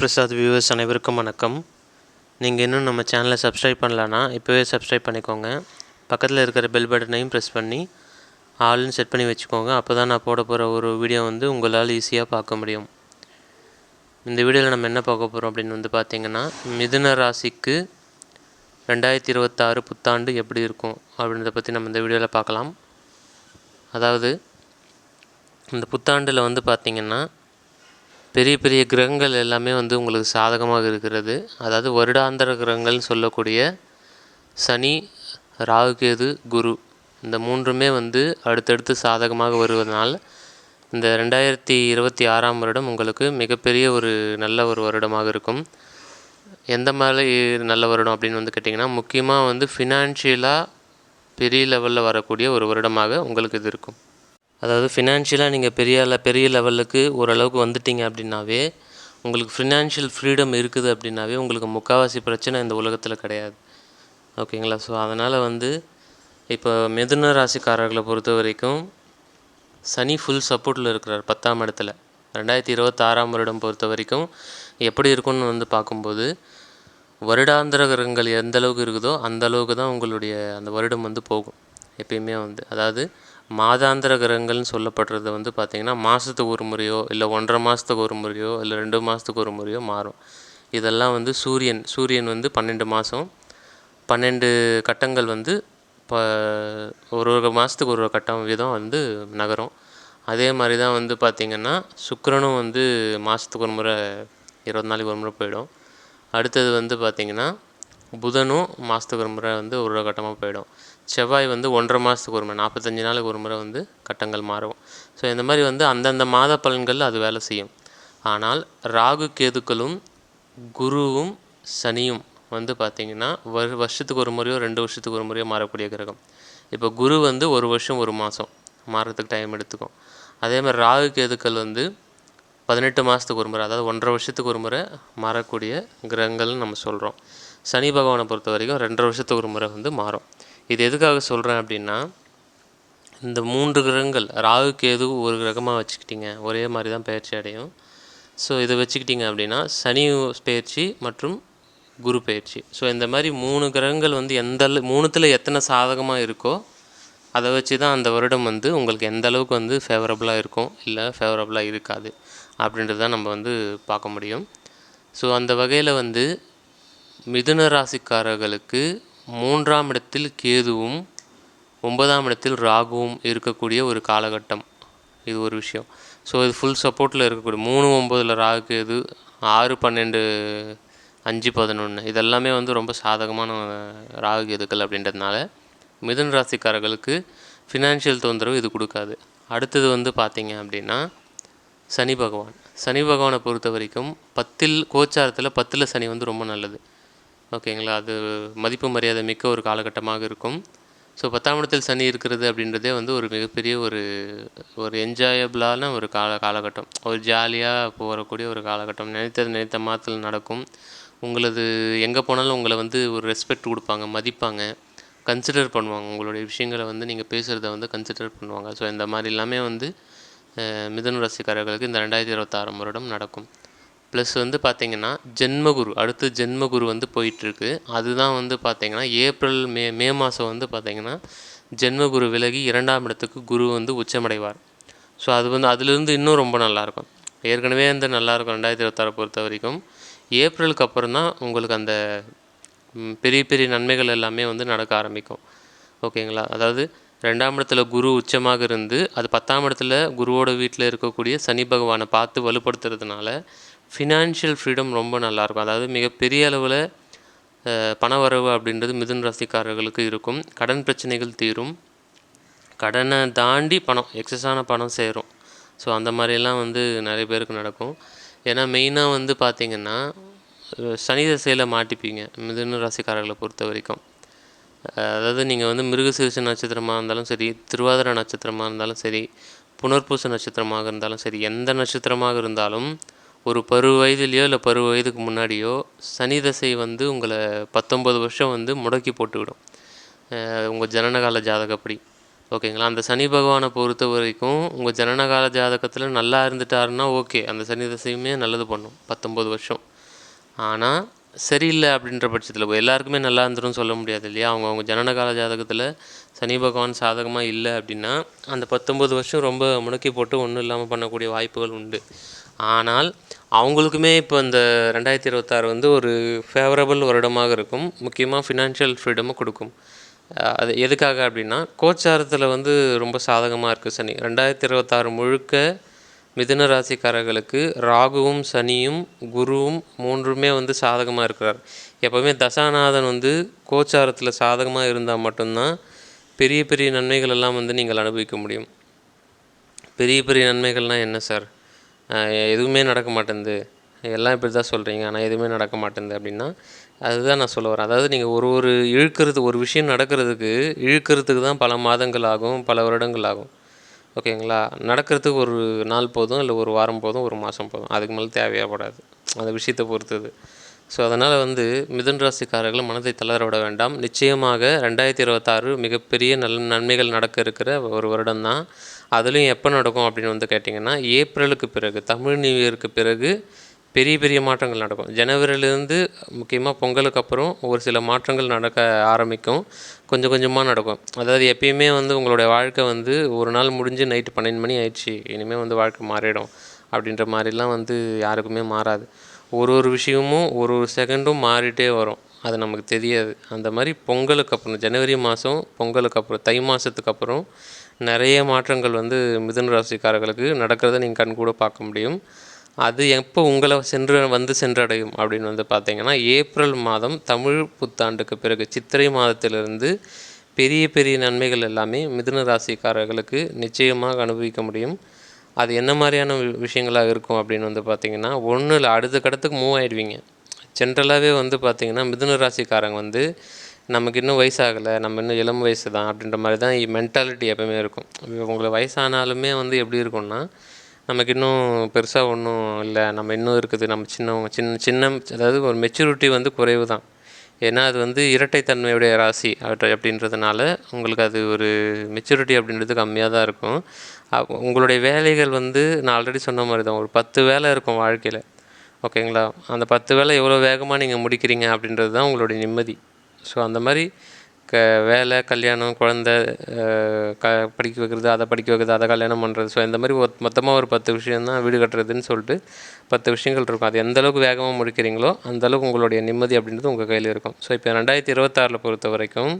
Prasad viewers அனைவருக்கும் வணக்கம். நீங்கள் இன்னும் நம்ம சேனலை சப்ஸ்கிரைப் பண்ணலன்னா இப்போவே சப்ஸ்கிரைப் பண்ணிக்கோங்க. பக்கத்தில் இருக்கிற பெல் பட்டனையும் ப்ரெஸ் பண்ணி ஆல்னு செட் பண்ணி வச்சுக்கோங்க. அப்போ தான் நான் போட போகிற ஒரு வீடியோ வந்து உங்களால் ஈஸியாக பார்க்க முடியும். இந்த வீடியோவில் நம்ம என்ன பார்க்க போகிறோம் அப்படின்னு வந்து பார்த்தீங்கன்னா மிதுன ராசிக்கு ரெண்டாயிரத்தி இருபத்தாறு புத்தாண்டு எப்படி இருக்கும் அப்படின்றத பற்றி நம்ம இந்த வீடியோவில் பார்க்கலாம். அதாவது இந்த புத்தாண்டில் வந்து பார்த்திங்கன்னா பெரிய பெரிய கிரகங்கள் எல்லாமே வந்து உங்களுக்கு சாதகமாக இருக்கிறது. அதாவது வருடாந்திர கிரகங்கள்னு சொல்லக்கூடிய சனி ராகுகேது குரு இந்த மூன்றுமே வந்து அடுத்தடுத்து சாதகமாக வருவதனால் இந்த ரெண்டாயிரத்தி இருபத்தி ஆறாம் வருடம் உங்களுக்கு மிகப்பெரிய ஒரு நல்ல ஒரு வருடமாக இருக்கும். எந்த மாதிரி நல்ல வருடம் அப்படின்னு வந்து கேட்டிங்கன்னா முக்கியமாக வந்து ஃபினான்ஷியலாக பெரிய லெவலில் வரக்கூடிய ஒரு வருடமாக உங்களுக்கு இது இருக்கும். அதாவது ஃபினான்ஷியலாக நீங்கள் பெரிய பெரிய லெவலுக்கு ஓரளவுக்கு வந்துட்டீங்க அப்படின்னாவே உங்களுக்கு ஃபினான்ஷியல் ஃப்ரீடம் இருக்குது அப்படின்னாவே உங்களுக்கு முக்கால்வாசி பிரச்சனை இந்த உலகத்தில் கிடையாது. ஓகேங்களா? ஸோ அதனால் வந்து இப்போ மிதுன ராசிக்காரர்களை பொறுத்த வரைக்கும் சனி ஃபுல் சப்போர்ட்டில் இருக்கிறார் பத்தாம் இடத்துல. ரெண்டாயிரத்தி இருபத்தாறாம் வருடம் பொறுத்த வரைக்கும் எப்படி இருக்கும்னு வந்து பார்க்கும்போது வருடாந்திர கிரகங்கள் எந்த அளவுக்கு இருக்குதோ அந்த அளவுக்கு தான் உங்களுடைய அந்த வருடம் வந்து போகும் எப்பயுமே வந்து. அதாவது மாதாந்திர கிரகங்கள்னு சொல்லப்படுறது வந்து பார்த்திங்கன்னா மாதத்துக்கு ஒரு முறையோ இல்லை ஒன்றரை மாதத்துக்கு ஒரு முறையோ இல்லை ரெண்டு மாதத்துக்கு ஒரு முறையோ மாறும். இதெல்லாம் வந்து சூரியன் சூரியன் வந்து பன்னெண்டு மாதம் பன்னெண்டு கட்டங்கள் வந்து இப்போ ஒரு ஒரு மாதத்துக்கு ஒரு ஒரு கட்டம் வீதம் வந்து நகரும். அதே மாதிரி தான் வந்து பார்த்திங்கன்னா சுக்கரனும் வந்து மாதத்துக்கு ஒரு முறை இருபது நாளைக்கு ஒரு முறை போயிடும். அடுத்தது வந்து பார்த்திங்கன்னா புதனும் மாதத்துக்கு ஒரு முறை வந்து ஒரு ஒரு கட்டமாக போயிடும். செவ்வாய் வந்து ஒன்றரை மாதத்துக்கு ஒரு முறை நாற்பத்தஞ்சு நாளுக்கு ஒரு முறை வந்து கட்டங்கள் மாறும். ஸோ இந்த மாதிரி வந்து அந்தந்த மாத பலன்களில் அது வேலை செய்யும். ஆனால் ராகு கேதுக்களும் குருவும் சனியும் வந்து பார்த்திங்கன்னா வரு வருஷத்துக்கு ஒரு முறையோ ரெண்டு வருஷத்துக்கு ஒரு முறையோ மாறக்கூடிய கிரகம். இப்போ குரு வந்து ஒரு வருஷம் ஒரு மாதம் மாறத்துக்கு டைம் எடுத்துக்கும். அதே மாதிரி ராகு கேதுக்கள் வந்து பதினெட்டு மாதத்துக்கு ஒரு முறை அதாவது ஒன்றரை வருஷத்துக்கு ஒரு முறை மாறக்கூடிய கிரகங்கள்னு நம்ம சொல்கிறோம் சனி பகவானை பொறுத்த வரைக்கும் ரெண்டரை வருஷத்துக்கு ஒரு முறை வந்து மாறும். இது எதுக்காக சொல்கிறேன் அப்படின்னா இந்த மூன்று கிரகங்கள் ராகு கேது ஒரு கிரகமாக வச்சுக்கிட்டிங்க. ஒரே மாதிரி தான் பயிற்சி அடையும். ஸோ இதை வச்சுக்கிட்டிங்க அப்படின்னா சனி பயிற்சி மற்றும் குரு பயிற்சி. ஸோ இந்த மாதிரி மூணு கிரகங்கள் வந்து எந்த அளவு மூணுத்தில் எத்தனை சாதகமாக இருக்கோ அதை வச்சு தான் அந்த வருடம் வந்து உங்களுக்கு எந்த அளவுக்கு வந்து ஃபேவரபுளாக இருக்கும் இல்லை ஃபேவரபுளாக இருக்காது அப்படின்றது தான் நம்ம வந்து பார்க்க முடியும். ஸோ அந்த வகையில் வந்து மிதுன ராசிக்காரர்களுக்கு மூன்றாம் இடத்தில் கேதுவும் ஒன்பதாம் இடத்தில் ராகுவும் இருக்கக்கூடிய ஒரு காலகட்டம். இது ஒரு விஷயம். ஸோ இது ஃபுல் சப்போர்ட்டில் இருக்கக்கூடிய மூணு ஒம்பதில் ராகு கேது ஆறு பன்னெண்டு அஞ்சு பதினொன்று இதெல்லாமே வந்து ரொம்ப சாதகமான ராகு கேதுக்கள் அப்படின்றதுனால மிதன் ராசிக்காரர்களுக்கு ஃபினான்ஷியல் தொந்தரவு இது கொடுக்காது. அடுத்தது வந்து பார்த்திங்க அப்படின்னா சனி பகவான். சனி பகவானை பொறுத்த வரைக்கும் பத்தில் கோச்சாரத்தில் பத்தில் சனி வந்து ரொம்ப நல்லது. ஓகேங்களா? அது மதிப்பு மரியாதை மிக்க ஒரு காலகட்டமாக இருக்கும். ஸோ பத்தாம் இடத்தில் சனி இருக்கிறது அப்படின்றதே வந்து ஒரு மிகப்பெரிய ஒரு ஒரு என்ஜாயபிளான ஒரு கால காலகட்டம். ஒரு ஜாலியாக போகக்கூடிய ஒரு காலகட்டம். நினைத்தது நினைத்த மாதத்தில் நடக்கும். உங்களது எங்கே போனாலும் உங்களை வந்து ஒரு ரெஸ்பெக்ட் கொடுப்பாங்க மதிப்பாங்க. கன்சிடர் பண்ணுவாங்க. உங்களுடைய விஷயங்களை வந்து நீங்கள் பேசுகிறத வந்து கன்சிடர் பண்ணுவாங்க. ஸோ இந்த மாதிரி எல்லாமே வந்து மிதன மிதுன ராசிக்காரர்களுக்கு இந்த ரெண்டாயிரத்தி இருபத்தாறாம் வருடம் நடக்கும். ப்ளஸ் வந்து பார்த்திங்கன்னா ஜென்மகுரு அடுத்து ஜென்மகுரு வந்து போயிட்டுருக்கு. அதுதான் வந்து பார்த்திங்கன்னா ஏப்ரல் மே மே மாதம் வந்து பார்த்திங்கன்னா ஜென்மகுரு விலகி இரண்டாம் இடத்துக்கு குரு வந்து உச்சமடைவார். ஸோ அது வந்து அதுலேருந்து இன்னும் ரொம்ப நல்லாயிருக்கும். ஏற்கனவே வந்து நல்லாயிருக்கும் ரெண்டாயிரத்தி இருபத்தாறு பொறுத்த வரைக்கும். ஏப்ரலுக்கு அப்புறம் தான் உங்களுக்கு அந்த பெரிய பெரிய நன்மைகள் எல்லாமே வந்து நடக்க ஆரம்பிக்கும். ஓகேங்களா? அதாவது ரெண்டாம் இடத்துல குரு உச்சமாக இருந்து அது பத்தாம் இடத்துல குருவோட வீட்டில் இருக்கக்கூடிய சனி பகவானை பார்த்து வலுப்படுத்துறதுனால ஃபினான்ஷியல் ஃப்ரீடம் ரொம்ப நல்லாயிருக்கும். அதாவது மிகப்பெரிய அளவில் பணவரவு அப்படின்றது மிதுன் ராசிக்காரர்களுக்கு இருக்கும். கடன் பிரச்சனைகள் தீரும். கடனை தாண்டி பணம் எக்ஸஸான பணம் சேரும். ஸோ அந்த மாதிரிலாம் வந்து நிறைய பேருக்கு நடக்கும். ஏன்னா மெயினாக வந்து பார்த்திங்கன்னா சனி தசையில் மாட்டிப்பீங்க மிதுன ராசிக்காரர்களை பொறுத்த வரைக்கும். அதாவது நீங்கள் வந்து மிருகசீரிஷ நட்சத்திரமாக இருந்தாலும் சரி திருவாதிரை நட்சத்திரமாக இருந்தாலும் சரி புனர்பூச நட்சத்திரமாக இருந்தாலும் சரி எந்த நட்சத்திரமாக இருந்தாலும் ஒரு பருவ வயதிலேயோ இல்லை பருவ வயதுக்கு முன்னாடியோ சனி தசை வந்து உங்களை பத்தொம்பது வருஷம் வந்து முடக்கி போட்டுவிடும். உங்கள் ஜனனகால ஜாதகப்படி. ஓகேங்களா? அந்த சனி பகவானை பொறுத்த வரைக்கும் உங்கள் ஜனனகால ஜாதகத்தில் நல்லா இருந்துட்டாருன்னா ஓகே. அந்த சனி தசையுமே நல்லது பண்ணும். பத்தொம்பது வருஷம். ஆனால் சரியில்லை அப்படின்ற பட்சத்தில் எல்லாருக்குமே நல்லா இருந்துரும் சொல்ல முடியாது இல்லையா? அவங்கவுங்க ஜனனகால ஜாதகத்தில் சனி பகவான் சாதகமாக இல்லை அப்படின்னா அந்த பத்தொம்பது வருஷம் ரொம்ப முடக்கி போட்டு ஒன்றும் இல்லாமல் பண்ணக்கூடிய வாய்ப்புகள் உண்டு. ஆனால் அவங்களுக்குமே இப்போ இந்த ரெண்டாயிரத்தி இருபத்தாறு வந்து ஒரு ஃபேவரபிள் வருடமாக இருக்கும். முக்கியமாக ஃபினான்ஷியல் ஃப்ரீடமும் கொடுக்கும். அது எதுக்காக அப்படின்னா கோச்சாரத்தில் வந்து ரொம்ப சாதகமாக இருக்குது சனி. ரெண்டாயிரத்தி இருபத்தாறு முழுக்க மிதுன ராசிக்காரர்களுக்கு ராகுவும் சனியும் குருவும் மூன்றுமே வந்து சாதகமாக இருக்கிறார். எப்போவுமே தசாநாதன் வந்து கோச்சாரத்தில் சாதகமாக இருந்தால் மட்டும்தான் பெரிய பெரிய நன்மைகள் எல்லாம் வந்து நீங்கள் அனுபவிக்க முடியும். பெரிய பெரிய நன்மைகள்னால் என்ன சார்? எதுவுமே நடக்க மாட்டேங்குது எல்லாம் இப்படி தான் சொல்கிறீங்க ஆனால் எதுவுமே நடக்க மாட்டேங்குது அப்படின்னா அதுதான் நான் சொல்ல வரேன். அதாவது நீங்கள் ஒரு ஒரு இழுக்கிறது ஒரு விஷயம் நடக்கிறதுக்கு இழுக்கிறதுக்கு தான் பல மாதங்கள் ஆகும் பல வருடங்கள் ஆகும். ஓகேங்களா? நடக்கிறதுக்கு ஒரு நாள் போதும் இல்லை ஒரு வாரம் போதும் ஒரு மாதம் போதும். அதுக்கு மேலே தேவையாகப்படாது அந்த விஷயத்தை பொறுத்தது ஸோ அதனால் வந்து மிதுன் ராசிக்காரர்கள் மனதை தளர விட வேண்டாம். நிச்சயமாக ரெண்டாயிரத்தி இருபத்தாறு மிகப்பெரிய நல் நன்மைகள் நடக்க இருக்கிற ஒரு வருடம் தான். அதுலேயும் எப்போ நடக்கும் அப்படின்னு வந்து கேட்டிங்கன்னா ஏப்ரலுக்கு பிறகு தமிழ் நியூ இயருக்கு பிறகு பெரிய பெரிய மாற்றங்கள் நடக்கும். ஜனவரியிலேருந்து முக்கியமாக பொங்கலுக்கு அப்புறம் ஒரு சில மாற்றங்கள் நடக்க ஆரம்பிக்கும். கொஞ்சம் கொஞ்சமாக நடக்கும். அதாவது எப்பயுமே வந்து உங்களுடைய வாழ்க்கை வந்து ஒரு நாள் முடிஞ்சு நைட்டு பன்னெண்டு மணி ஆயிடுச்சு இனிமேல் வந்து வாழ்க்கை மாறிடும் அப்படின்ற மாதிரிலாம் வந்து யாருக்குமே மாறாது. ஒரு ஒரு விஷயமும் ஒரு ஒரு செகண்டும் மாறிட்டே வரும். அது நமக்கு தெரியாது. அந்த மாதிரி பொங்கலுக்கு அப்புறம் ஜனவரி மாதம் பொங்கலுக்கு அப்புறம் தை மாதத்துக்கு அப்புறம் நிறைய மாற்றங்கள் வந்து மிதுன ராசிக்காரர்களுக்கு நடக்கிறத நீங்கள் கண் கூட பார்க்க முடியும். அது எப்போ உங்களை சென்று வந்து சென்றடையும் அப்படின்னு வந்து பார்த்தீங்கன்னா ஏப்ரல் மாதம் தமிழ் புத்தாண்டுக்கு பிறகு சித்திரை மாதத்திலிருந்து பெரிய பெரிய நன்மைகள் எல்லாமே மிதுன ராசிக்காரர்களுக்கு நிச்சயமாக அனுபவிக்க முடியும். அது என்ன மாதிரியான வி- விஷயங்களாக இருக்கும் அப்படின்னு வந்து பார்த்தீங்கன்னா ஒன்றும் இல்லை அடுத்த கடத்துக்கு மூவ் ஆயிடுவீங்க. ஜென்ரலாகவே வந்து பார்த்திங்கன்னா மிதுன ராசிக்காரங்க வந்து நமக்கு இன்னும் வயசாகலை நம்ம இன்னும் இளம் வயசு தான் அப்படின்ற மாதிரி தான் மென்டாலிட்டி எப்பவுமே இருக்கும். உங்களுக்கு வயசானாலுமே வந்து எப்படி இருக்கும்னா நமக்கு இன்னும் பெருசாக ஒன்றும் இல்லை. நம்ம இன்னும் இருக்குது. நம்ம சின்னவங்க சின்ன சின்ன அதாவது ஒரு மெச்சூரிட்டி வந்து குறைவு தான். ஏன்னா அது வந்து இரட்டைத்தன்மையுடைய ராசி அப்படி- அப்படின்றதுனால உங்களுக்கு அது ஒரு மெச்சூரிட்டி அப்படின்றது கம்மியாக தான் இருக்கும். உங்களுடைய வேலைகள் வந்து நான் ஆல்ரெடி சொன்ன மாதிரி தான். ஒரு பத்து வேலை இருக்கும் வாழ்க்கையில். ஓகேங்களா? அந்த பத்து வேலை எவ்வளோ வேகமாக நீங்கள் முடிக்கிறீங்க அப்படின்றது தான் உங்களுடைய நிம்மதி. ஸோ அந்த மாதிரி க வேலை கல்யாணம் குழந்த க படிக்க வைக்கிறது அதை படிக்க வைக்கிறது அதை கல்யாணம் பண்ணுறது ஸோ இந்த மாதிரி மொத்தமாக ஒரு பத்து விஷயம்தான் வீடு கட்டுறதுன்னு சொல்லிட்டு பத்து விஷயங்கள் இருக்கும். அது எந்த அளவுக்கு வேகமாக முடிக்கிறீங்களோ அந்தளவுக்கு உங்களுடைய நிம்மதி அப்படின்றது உங்கள் கையில் இருக்கும். ஸோ இப்போ ரெண்டாயிரத்தி இருபத்தாறில் பொறுத்த வரைக்கும்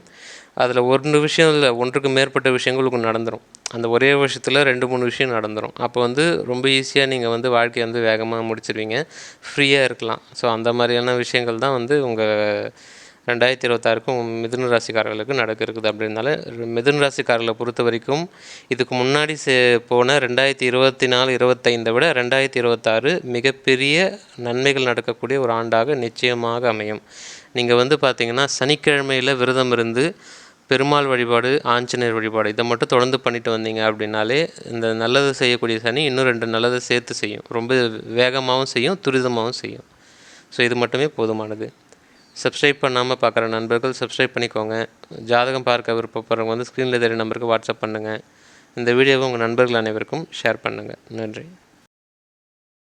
அதில் ஒன்று விஷயம் இல்லை ஒன்றுக்கு மேற்பட்ட விஷயங்களுக்கு நடந்துடும் அந்த ஒரே வருஷத்தில் ரெண்டு மூணு விஷயம் நடந்துடும் அப்போ வந்து ரொம்ப ஈஸியாக நீங்கள் வந்து வாழ்க்கையை வந்து வேகமாக முடிச்சிருவீங்க. ஃப்ரீயாக இருக்கலாம். ஸோ அந்த மாதிரியான விஷயங்கள் தான் வந்து உங்கள் ரெண்டாயிரத்தி இருபத்தாறுக்கும் மிதுன ராசிக்காரர்களுக்கு நடக்க இருக்குது அப்படின்னால மிதுன ராசிக்காரர்களை பொறுத்த வரைக்கும் இதுக்கு முன்னாடி சே போன ரெண்டாயிரத்தி இருபத்தி நாலு இருபத்தைந்தை விட ரெண்டாயிரத்தி இருபத்தாறு மிகப்பெரிய நன்மைகள் நடக்கக்கூடிய ஒரு ஆண்டாக நிச்சயமாக அமையும். நீங்கள் வந்து பார்த்தீங்கன்னா சனிக்கிழமையில் விரதம் இருந்து பெருமாள் வழிபாடு ஆஞ்சநேயர் வழிபாடு இதை மட்டும் தொடர்ந்து பண்ணிட்டு வந்தீங்க அப்படின்னாலே இந்த நல்லது செய்யக்கூடிய சனி இன்னும் ரெண்டு நல்லதை சேர்த்து செய்யும். ரொம்ப வேகமாகவும் செய்யும் துரிதமாகவும் செய்யும். ஸோ இது மட்டுமே போதுமானது. சப்ஸ்கிரைப் பண்ணாமல் பார்க்குற நண்பர்கள் சப்ஸ்கிரைப் பண்ணிக்கோங்க. ஜாதகம் பார்க்க விருப்பப்படுறவங்க வந்து ஸ்க்ரீனில் தெரிய நம்பருக்கு வாட்ஸ்அப் பண்ணுங்கள் இந்த வீடியோவை உங்கள் நண்பர்கள் அனைவருக்கும் ஷேர் பண்ணுங்கள் நன்றி.